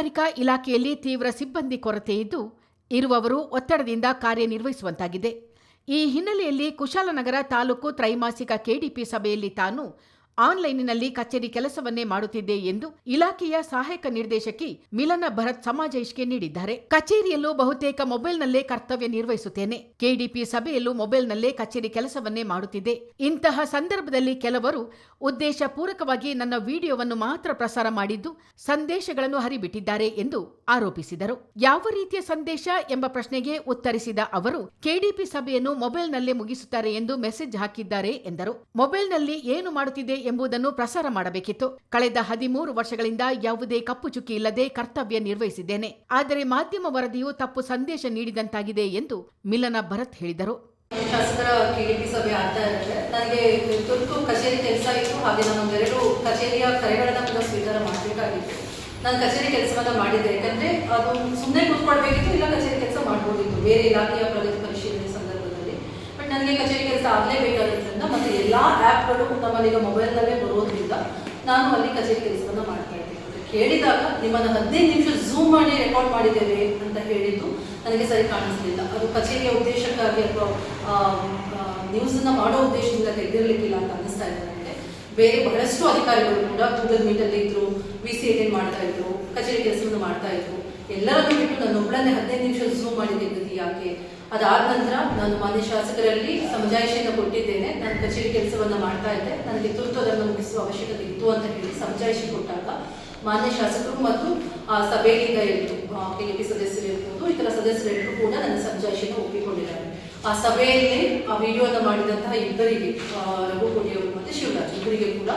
ಮೀನುಗಾರಿಕಾ ಇಲಾಖೆಯಲ್ಲಿ ತೀವ್ರ ಸಿಬ್ಬಂದಿ ಕೊರತೆ ಇದ್ದು, ಇರುವವರು ಒತ್ತಡದಿಂದ ಕಾರ್ಯನಿರ್ವಹಿಸುವಂತಾಗಿದೆ. ಈ ಹಿನ್ನೆಲೆಯಲ್ಲಿ ಕುಶಾಲನಗರ ತಾಲೂಕು ತ್ರೈಮಾಸಿಕ ಕೆಡಿಪಿ ಸಭೆಯಲ್ಲಿ ತಾನು ಆನ್ಲೈನಿನಲ್ಲಿ ಕಚೇರಿ ಕೆಲಸವನ್ನೇ ಮಾಡುತ್ತಿದ್ದೆ ಎಂದು ಇಲಾಖೆಯ ಸಹಾಯಕ ನಿರ್ದೇಶಕಿ ಮಿಲನ ಭರತ್ ಸಮಾಜೇಶ್ಗೆ ನೀಡಿದ್ದಾರೆ. ಕಚೇರಿಯಲ್ಲೂ ಬಹುತೇಕ ಮೊಬೈಲ್ನಲ್ಲೇ ಕರ್ತವ್ಯ ನಿರ್ವಹಿಸುತ್ತೇನೆ. ಕೆಡಿಪಿ ಸಭೆಯಲ್ಲೂ ಮೊಬೈಲ್ನಲ್ಲೇ ಕಚೇರಿ ಕೆಲಸವನ್ನೇ ಮಾಡುತ್ತಿದ್ದೆ. ಇಂತಹ ಸಂದರ್ಭದಲ್ಲಿ ಕೆಲವರು ಉದ್ದೇಶ ಪೂರಕವಾಗಿ ನನ್ನ ವಿಡಿಯೋವನ್ನು ಮಾತ್ರ ಪ್ರಸಾರ ಮಾಡಿದ್ದು ಸಂದೇಶಗಳನ್ನು ಹರಿಬಿಟ್ಟಿದ್ದಾರೆ ಎಂದು ಆರೋಪಿಸಿದರು. ಯಾವ ರೀತಿಯ ಸಂದೇಶ ಎಂಬ ಪ್ರಶ್ನೆಗೆ ಉತ್ತರಿಸಿದ ಅವರು, ಕೆಡಿಪಿ ಸಭೆಯನ್ನು ಮೊಬೈಲ್ನಲ್ಲೇ ಮುಗಿಸುತ್ತಾರೆ ಎಂದು ಮೆಸೇಜ್ ಹಾಕಿದ್ದಾರೆ ಎಂದರು. ಮೊಬೈಲ್ನಲ್ಲಿ ಏನು ಮಾಡುತ್ತಿದೆ ಎಂಬುದನ್ನು ಪ್ರಸಾರ ಮಾಡಬೇಕಿತ್ತು. ಕಳೆದ ಹದಿಮೂರು ವರ್ಷಗಳಿಂದ ಯಾವುದೇ ಕಪ್ಪು ಚುಕ್ಕಿ ಇಲ್ಲದೆ ಕರ್ತವ್ಯ ನಿರ್ವಹಿಸಿದ್ದೇನೆ. ಆದರೆ ಮಾಧ್ಯಮ ವರದಿಯು ತಪ್ಪು ಸಂದೇಶ ನೀಡಿದಂತಾಗಿದೆ ಎಂದು ಮಿಲನ ಭರತ್ ಹೇಳಿದರು. ಶಾಸಕರ ಕೆಡಿಪಿ ಸಭೆ ಆಗ್ತಾ ಇರುತ್ತೆ. ನನಗೆ ತುರ್ತು ಕಚೇರಿ ಕೆಲಸ ಇತ್ತು. ಹಾಗೆ ನಾನು ಒಂದೆರಡು ಕಚೇರಿಯ ಕರೆಗಳನ್ನ ಕೂಡ ಸ್ವೀಕಾರ ಮಾಡಬೇಕಾಗಿತ್ತು. ನಾನು ಕಚೇರಿ ಕೆಲಸವನ್ನ ಮಾಡಿದ್ದೆ. ಯಾಕಂದ್ರೆ ಅದು ಸುಮ್ಮನೆ ಕೂತ್ಕೊಳ್ಬೇಕಿತ್ತು, ಇಲ್ಲ ಕಚೇರಿ ಕೆಲಸ ಮಾಡ್ಬೋದಿತ್ತು. ಬೇರೆ ಇಲಾಖೆಯ ಪ್ರಗತಿ ಪರಿಶೀಲನೆ ಸಂದರ್ಭದಲ್ಲಿ. ಬಟ್ ನನಗೆ ಕಚೇರಿ ಕೆಲಸ ಆಗಲೇಬೇಕಾಗಿತ್ತು. ಎಲ್ಲಾ ಆ್ಯಪ್ಗಳು ನಮ್ಮಲ್ಲಿ ಈಗ ಮೊಬೈಲ್ನಲ್ಲೇ ಬರೋದ್ರಿಂದ ನಾನು ಅಲ್ಲಿ ಕಚೇರಿ ಕೆಲಸವನ್ನು ಮಾಡ್ತಾ ಕೇಳಿದಾಗ ನಿಮ್ಮನ್ನು ಹದಿನೈದು ನಿಮಿಷ ಝೂಮ್ ಮಾಡಿ ರೆಕಾರ್ಡ್ ಮಾಡಿದ್ದೇವೆ ಅಂತ ಹೇಳಿದ್ದು ನನಗೆ ಸರಿ ಕಾಣಿಸಲಿಲ್ಲ. ಅದು ಕಚೇರಿಯ ಉದ್ದೇಶಕ್ಕಾಗಿ ಅಥವಾ ನ್ಯೂಸನ್ನ ಮಾಡೋ ಉದ್ದೇಶದಿಂದ ತೆಗೆದಿರಲಿಕ್ಕಿಲ್ಲ ಅಂತ ಅನ್ನಿಸ್ತಾ ಇದೆ ನನಗೆ. ಬೇರೆ ಬಹಳಷ್ಟು ಅಧಿಕಾರಿಗಳು ಕೂಡ ಗೂಗಲ್ ಮೀಟಲ್ಲಿ ಇದ್ದರು ವಿ ಸಿ ಅಟೆಂಡ್ ಮಾಡ್ತಾ ಇದ್ರು, ಕಚೇರಿ ಕೆಲಸವನ್ನು ಮಾಡ್ತಾ ಇದ್ರು. ಎಲ್ಲರನ್ನು ಬಿಟ್ಟು ನಾನು ಒಬ್ಬಳನ್ನೇ ಹದಿನೈದು ನಿಮಿಷ ಝೂಮ್ ಮಾಡಿದ್ದೆ ಯಾಕೆ? ಅದಾದ ನಂತರ ನಾನು ಮಾನ್ಯ ಶಾಸಕರಲ್ಲಿ ಸಮಜಾಯಿಷಿಯನ್ನು ಕೊಟ್ಟಿದ್ದೇನೆ. ನಾನು ಕಚೇರಿ ಕೆಲಸವನ್ನ ಮಾಡ್ತಾ ಇದ್ದೆ. ನನಗೆ ತುರ್ತು ಅದನ್ನು ಮುಗಿಸುವ ಅವಶ್ಯಕತೆ ಇತ್ತು ಅಂತ ಹೇಳಿ ಸಮಜಾಯಿಷಿ ಕೊಟ್ಟಾಗ ಮಾನ್ಯ ಶಾಸಕರು ಮತ್ತು, ಆ, ಸಭೆಯಿಂದ ಇತ್ತು ಕೆಪಿ ಸದಸ್ಯರು ಇರ್ಬೋದು, ಇತರ ಸದಸ್ಯರೆಲ್ಲರೂ ಕೂಡ ನನ್ನ ಸಮಜಾಯಿಷಿಯನ್ನು ಒಪ್ಪಿಕೊಂಡಿದ್ದಾರೆ. ಆ ಸಭೆಯಲ್ಲಿ ಆ ವಿಡಿಯೋವನ್ನು ಮಾಡಿದಂತಹ ಇಬ್ಬರಿಗೆ ರಘುಕೋಟಿ ರಘು ಮತ್ತು ಶಿವರಾಜ್ ಇಬ್ಬರಿಗೆ ಕೂಡ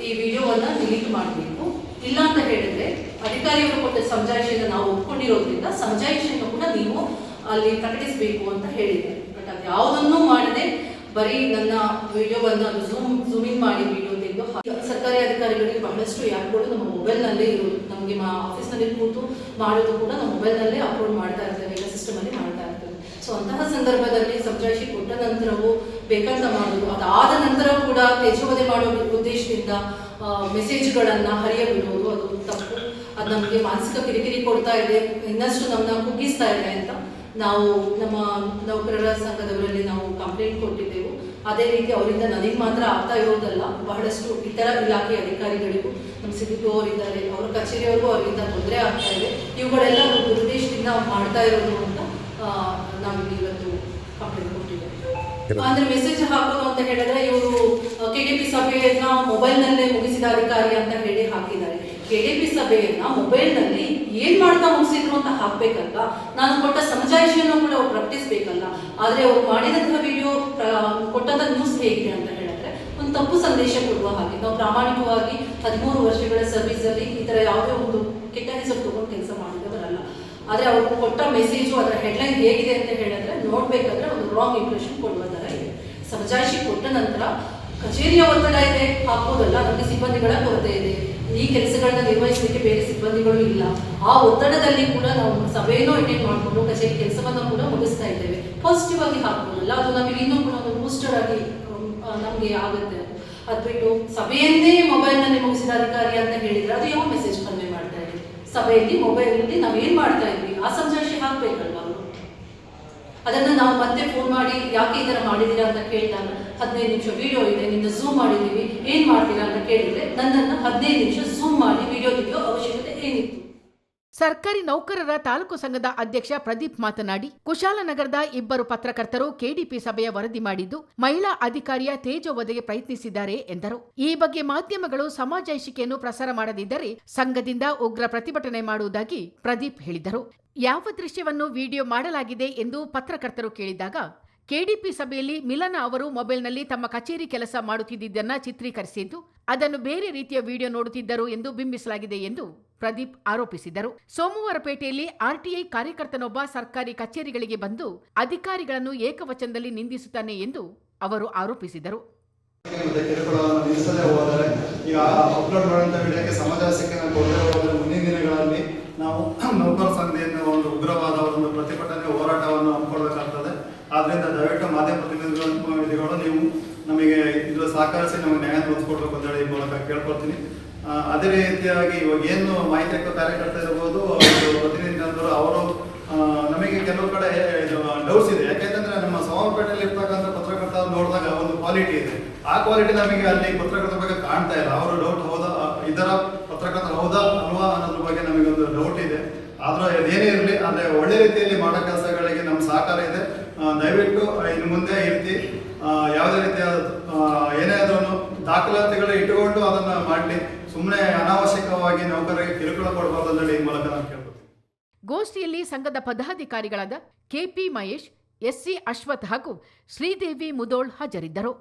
ಈ ವಿಡಿಯೋವನ್ನ ಡಿಲೀಟ್ ಮಾಡಬೇಕು. ಇಲ್ಲ ಅಂತ ಹೇಳಿದ್ರೆ ಅಧಿಕಾರಿಗಳು ಕೊಟ್ಟ ಸಮಜಾಯಿಷಿಯನ್ನು ನಾವು ಒಪ್ಕೊಂಡಿರೋದ್ರಿಂದ ಸಮಜಾಯಿಷಿಯನ್ನು ಕೂಡ ನೀವು ಅಲ್ಲಿ ಪ್ರಕಟಿಸಬೇಕು ಅಂತ ಹೇಳಿದೆ ಬಟ್ ಅದು ಯಾವುದನ್ನೂ ಮಾಡದೆ ಬರೀ ನನ್ನ ವಿಡಿಯೋವನ್ನು ಅದು ಝೂಮ್ ಝೂಮ್ ಇನ್ ಮಾಡಿ ವಿಡಿಯೋ ತೆಗೆದು ಸರ್ಕಾರಿ ಅಧಿಕಾರಿಗಳಿಗೆ ಬಹಳಷ್ಟು ಕೂಡ ನಮ್ಮ ಮೊಬೈಲ್ನಲ್ಲೇ ನಮಗೆ ಮಾ ಆಫೀಸ್ನಲ್ಲಿ ಕೂತು ಮಾಡೋದು ಕೂಡ ನಮ್ಮ ಮೊಬೈಲ್ನಲ್ಲೇ ಅಪ್ಲೋಡ್ ಮಾಡ್ತಾ ಇರ್ತೇವೆ, ಈಗ ಸಿಸ್ಟಮಲ್ಲಿ ಮಾಡ್ತಾ ಇರ್ತೇವೆ. ಸೊ ಅಂತಹ ಸಂದರ್ಭದಲ್ಲಿ ಸಮಜಾಯಿಷಿ ಕೊಟ್ಟ ನಂತರವೂ ಬೇಕಂತ ಮಾಡೋದು ಅದಾದ ನಂತರ ಕೂಡ ತೇಜೋವಧೆ ಮಾಡೋ ಉದ್ದೇಶದಿಂದ ಮೆಸೇಜ್ಗಳನ್ನು ಹರಿಯಬಿಡುವುದು, ಅದು ತಪ್ಪು. ಅದು ನಮಗೆ ಮಾನಸಿಕ ಕಿರಿಕಿರಿ ಕೊಡ್ತಾ ಇದೆ, ಇನ್ನಷ್ಟು ನಮ್ಮನ್ನ ಕುಗ್ಗಿಸ್ತಾ ಇದೆ ಅಂತ ನಾವು ನಮ್ಮ ನೌಕರರ ಸಂಘದವರಲ್ಲಿ ನಾವು ಕಂಪ್ಲೇಂಟ್ ಕೊಟ್ಟಿದ್ದೆವು. ಅದೇ ರೀತಿ ಅವರಿಂದ ನನಗೆ ಮಾತ್ರ ಆಗ್ತಾ ಇರೋದಲ್ಲ ಬಹಳಷ್ಟು ಇತರ ಇಲಾಖೆ ಅಧಿಕಾರಿಗಳಿಗೂ. ನಮ್ಮ ಸಿದ್ದು ಅವರಿದ್ದಾರೆ ಅವರ ಕಚೇರಿಯವರಿಗೂ ಅವರಿಂದ ತೊಂದರೆ ಆಗ್ತಾ ಇದೆ. ಇವುಗಳೆಲ್ಲ ದುರುದ್ದೇಶದಿಂದ ಮಾಡ್ತಾ ಇರೋದು ಅಂತ ನಾವಿಲ್ಲಿ ಇವತ್ತು ಕಂಪ್ಲೇಂಟ್ ಕೊಟ್ಟಿದ್ದೇವೆ. ಅಂದ್ರೆ ಮೆಸೇಜ್ ಹಾಕೋದು ಅಂತ ಹೇಳಿದ್ರೆ ಇವರು ಕೆಡಿಪಿ ಸಭೆಯನ್ನ ಮೊಬೈಲ್ನಲ್ಲೇ ಮುಗಿಸಿದ ಅಧಿಕಾರಿ ಅಂತ ಹೇಳಿ ಹಾಕಿದ್ದಾರೆ. ಕೆಡಿಪಿ ಸಭೆಯನ್ನ ಮೊಬೈಲ್ನಲ್ಲಿ ಏನ್ ಮಾಡ್ತಾ ಮುಗಿಸಿದ್ರು ಅಂತ ಹಾಕ್ಬೇಕಲ್ಲ ನಾನು ಕೊಟ್ಟ ಸಮಜಾಯಿಷಿಯನ್ನು ಕೂಡ ಅವ್ರು ಪ್ರಕಟಿಸ್ಬೇಕಲ್ಲ. ಆದ್ರೆ ಅವ್ರು ಮಾಡಿದಂತಹ ವಿಡಿಯೋ ಕೊಟ್ಟಂತ ನ್ಯೂಸ್ ಹೇಗಿದೆ ಅಂತ ಹೇಳಿದ್ರೆ, ಒಂದು ತಪ್ಪು ಸಂದೇಶ ಕೊಡುವ ಹಾಗೆ. ನಾವು ಪ್ರಾಮಾಣಿಕವಾಗಿ ಹದಿಮೂರು ವರ್ಷಗಳ ಸರ್ವಿಸ್ ಅಲ್ಲಿ ಈ ತರ ಯಾವುದೇ ಒಂದು ಕೆಟ್ಟ ಹೆಸರು ತಗೊಂಡು ಕೆಲಸ ಮಾಡಿದವರಲ್ಲ. ಆದ್ರೆ ಅವ್ರು ಕೊಟ್ಟ ಮೆಸೇಜು ಅದರ ಹೆಡ್ಲೈನ್ ಹೇಗಿದೆ ಅಂತ ಹೇಳಿದ್ರೆ, ನೋಡ್ಬೇಕಂದ್ರೆ ಒಂದು ರಾಂಗ್ ಇಂಪ್ರೆಷನ್ ಕೊಡುವ ತರ ಇದೆ. ಸಮಜಾಯಿಷಿ ಕೊಟ್ಟ ನಂತರ ಕಚೇರಿಯ ಒತ್ತಡ ಇದೆ ಹಾಕೋದಲ್ಲ ನಮಗೆ ಸಿಬ್ಬಂದಿಗಳ ಕೊರತೆ ಇದೆ. ಈ ಕೆಲಸಗಳನ್ನ ನಿರ್ವಹಿಸಲಿಕ್ಕೆ ಬೇರೆ ಸಿಬ್ಬಂದಿಗಳು ಇಲ್ಲ. ಆ ಒತ್ತಡದಲ್ಲಿ ಕೂಡ ನಾವು ಸಭೆಯನ್ನು ಅಟೆಂಡ್ ಮಾಡಿಕೊಂಡು ಕಚೇರಿ ಕೆಲಸವನ್ನು ಕೂಡ ಮುಗಿಸ್ತಾ ಇದ್ದೇವೆ. ಪಾಸಿಟಿವ್ ಆಗಿ ಹಾಕ್ಬೋದಲ್ಲ ಅದು ನಮಗೆ ಇನ್ನೂ ಕೂಡ ಒಂದು ಬೂಸ್ಟರ್ ಆಗಿ ನಮಗೆ ಆಗುತ್ತೆ ಅದು. ಬಿಟ್ಟು ಸಭೆಯನ್ನೇ ಮೊಬೈಲ್ನಲ್ಲಿ ಮುಗಿಸಿದ ಅಧಿಕಾರಿ ಅಂತ ಹೇಳಿದ್ರೆ ಅದು ಯಾವ ಮೆಸೇಜ್ ಕನ್ವೆ ಮಾಡ್ತಾ ಇದೆ? ಸಭೆಯಲ್ಲಿ ಮೊಬೈಲಲ್ಲಿ ನಾವು ಏನ್ ಮಾಡ್ತಾ ಇದ್ವಿ? ಆ ಸಮಜಾಯಿಷಿ ಹಾಕ್ಬೇಕಲ್ವ ಅದನ್ನ ನಾವು ಮತ್ತೆ ಫೋನ್ ಮಾಡಿ, ಯಾಕೆ ಈ ಥರ ಮಾಡಿದ್ದೀರಾ ಅಂತ ಕೇಳಿದಾಗ ಹದಿನೈದು ನಿಮಿಷ ವಿಡಿಯೋ ಇದೆ ನಿನ್ನ ಝೂಮ್ ಮಾಡಿದ್ದೀವಿ. ಏನ್ ಮಾಡ್ತೀರಾ ಅಂತ ಕೇಳಿದ್ರೆ ನನ್ನನ್ನು ಹದಿನೈದು ನಿಮಿಷ ಝೂಮ್ ಮಾಡಿ ವಿಡಿಯೋ ತೆಗೆಯೋ ಅವಶ್ಯಕತೆ ಏನಿತ್ತು? ಸರ್ಕಾರಿ ನೌಕರರ ತಾಲೂಕು ಸಂಘದ ಅಧ್ಯಕ್ಷ ಪ್ರದೀಪ್ ಮಾತನಾಡಿ ಕುಶಾಲನಗರದ ಇಬ್ಬರು ಪತ್ರಕರ್ತರು ಕೆಡಿಪಿ ಸಭೆಯ ವರದಿ ಮಾಡಿದ್ದು, ಮಹಿಳಾ ಅಧಿಕಾರಿಯ ತೇಜೋವಧೆಗೆ ಪ್ರಯತ್ನಿಸಿದ್ದಾರೆ ಎಂದರು. ಈ ಬಗ್ಗೆ ಮಾಧ್ಯಮಗಳು ಸಮಾಜೈಷಿಕೆಯನ್ನು ಪ್ರಸಾರ ಮಾಡದಿದ್ದರೆ ಸಂಘದಿಂದ ಉಗ್ರ ಪ್ರತಿಭಟನೆ ಮಾಡುವುದಾಗಿ ಪ್ರದೀಪ್ ಹೇಳಿದರು. ಯಾವ ದೃಶ್ಯವನ್ನು ವಿಡಿಯೋ ಮಾಡಲಾಗಿದೆ ಎಂದು ಪತ್ರಕರ್ತರು ಕೇಳಿದಾಗ ಕೆಡಿಪಿ ಸಭೆಯಲ್ಲಿ ಮಿಲನ ಅವರು ಮೊಬೈಲ್ನಲ್ಲಿ ತಮ್ಮ ಕಚೇರಿ ಕೆಲಸ ಮಾಡುತ್ತಿದ್ದನ್ನ ಚಿತ್ರೀಕರಿಸಿದ್ದು ಅದನ್ನು ಬೇರೆ ರೀತಿಯ ವಿಡಿಯೋ ನೋಡುತ್ತಿದ್ದರು ಎಂದು ಬಿಂಬಿಸಲಾಗಿದೆ ಎಂದು ಪ್ರದೀಪ್ ಆರೋಪಿಸಿದರು. ಸೋಮವಾರಪೇಟೆಯಲ್ಲಿ ಆರ್ಟಿಐ ಕಾರ್ಯಕರ್ತನೊಬ್ಬ ಸರ್ಕಾರಿ ಕಚೇರಿಗಳಿಗೆ ಬಂದು ಅಧಿಕಾರಿಗಳನ್ನು ಏಕವಚನದಲ್ಲಿ ನಿಂದಿಸುತ್ತಾನೆ ಎಂದು ಅವರು ಆರೋಪಿಸಿದರು. ನಾವು ನೌಕರ ನಿಲ್ಲಿಸದೆ ಹೋದರೆ ಈಗ ಅಪ್ಲೋಡ್ ಮಾಡುವಂಥ ವಿಡಿಯೋಕ್ಕೆ ಸಮಾಜಾಸಕ್ಕೆ ನಾವು ಕೊಡದೆ ಹೋದರೆ ಮುಂದಿನ ದಿನಗಳಲ್ಲಿ ನಾವು ನೌಕರ ಸಂಘದಿಂದ ಒಂದು ಉಗ್ರವಾದ ಒಂದು ಪ್ರತಿಭಟನೆ ಹೋರಾಟವನ್ನು ಹಮ್ಮಿಕೊಳ್ಬೇಕಾಗ್ತದೆ ಆದ್ದರಿಂದ ದಯವಿಟ್ಟು ಮಾಧ್ಯಮ ಪ್ರತಿನಿಧಿಗಳು ನೀವು ನಮಗೆ ಇದು ಸಹಕರಿಸಿ ನಮಗೆ ನ್ಯಾಯ ಒದಗಿಸ್ಕೊಡ್ಬೇಕು ಅಂತ ಹೇಳಿ ಮೂಲಕ ಕೇಳ್ಕೊಳ್ತೀನಿ. ಅದೇ ರೀತಿಯಾಗಿ ಇವಾಗ ಏನು ಮಾಹಿತಿ ಹಕ್ಕು ಕಾರ್ಯಕರ್ತ ಇರ್ಬೋದು ಪ್ರತಿನಿಧಿಗಳು ಅವರು ನಮಗೆ ಕೆಲವು ಕಡೆ ಡೌಟ್ಸ್ ಇದೆ ಯಾಕೆಂತಂದ್ರೆ ನಮ್ಮ ಸೋಮಪೇಟೆಯಲ್ಲಿ ಇರ್ತಕ್ಕಂಥ ಪತ್ರಕರ್ತ ನೋಡಿದಾಗ ಒಂದು ಕ್ವಾಲಿಟಿ ಇದೆ. ಆ ಕ್ವಾಲಿಟಿ ನಮಗೆ ಅಲ್ಲಿ ಪತ್ರಕರ್ತರ ಬಗ್ಗೆ ಕಾಣ್ತಾ ಇಲ್ಲ. ಅವರು ಡೌಟ್ ಹೌದಾ, ಇದರ ಪತ್ರಕರ್ತ ಹೌದಾ ಅಲ್ವಾ ಅನ್ನೋದ್ರ ಬಗ್ಗೆ ನಮಗೆ ಒಂದು ಡೌಟ್ ಇದೆ. ಆದ್ರೆ ಅದೇನೇ ಇರಲಿ ಅಂದ್ರೆ ಒಳ್ಳೆ ರೀತಿಯಲ್ಲಿ ಮಾಡೋ ಕೆಲಸಗಳಿಗೆ ನಮ್ಮ ಸಹಕಾರ ಇದೆ. ದಯವಿಟ್ಟು ಇನ್ನು ಮುಂದೆ ಈ ರೀತಿ ಯಾವುದೇ ರೀತಿಯ ಆ, ಏನೇ ಆದ್ರೂ ದಾಖಲಾತಿಗಳು ಇಟ್ಟುಕೊಂಡು ಅದನ್ನು ಮಾಡಲಿ. ಸುಮ್ಮನೆ ಅನಾವಶ್ಯಕವಾಗಿ ನೌಕರರಿಗೆ ಕಿರುಕುಳ ಕೊಡಬಾರ್ದು ಅಂತ ಹೇಳಿ ಈ ಮೂಲಕ ನಾನು ಗೋಷ್ಠಿಯಲ್ಲಿ ಸಂಘದ ಪದಾಧಿಕಾರಿಗಳಾದ K P Mahesh S C Ashwath ಹಾಗೂ ಶ್ರೀದೇವಿ ಮುದೋಳ್ ಹಾಜರಿದ್ದರು.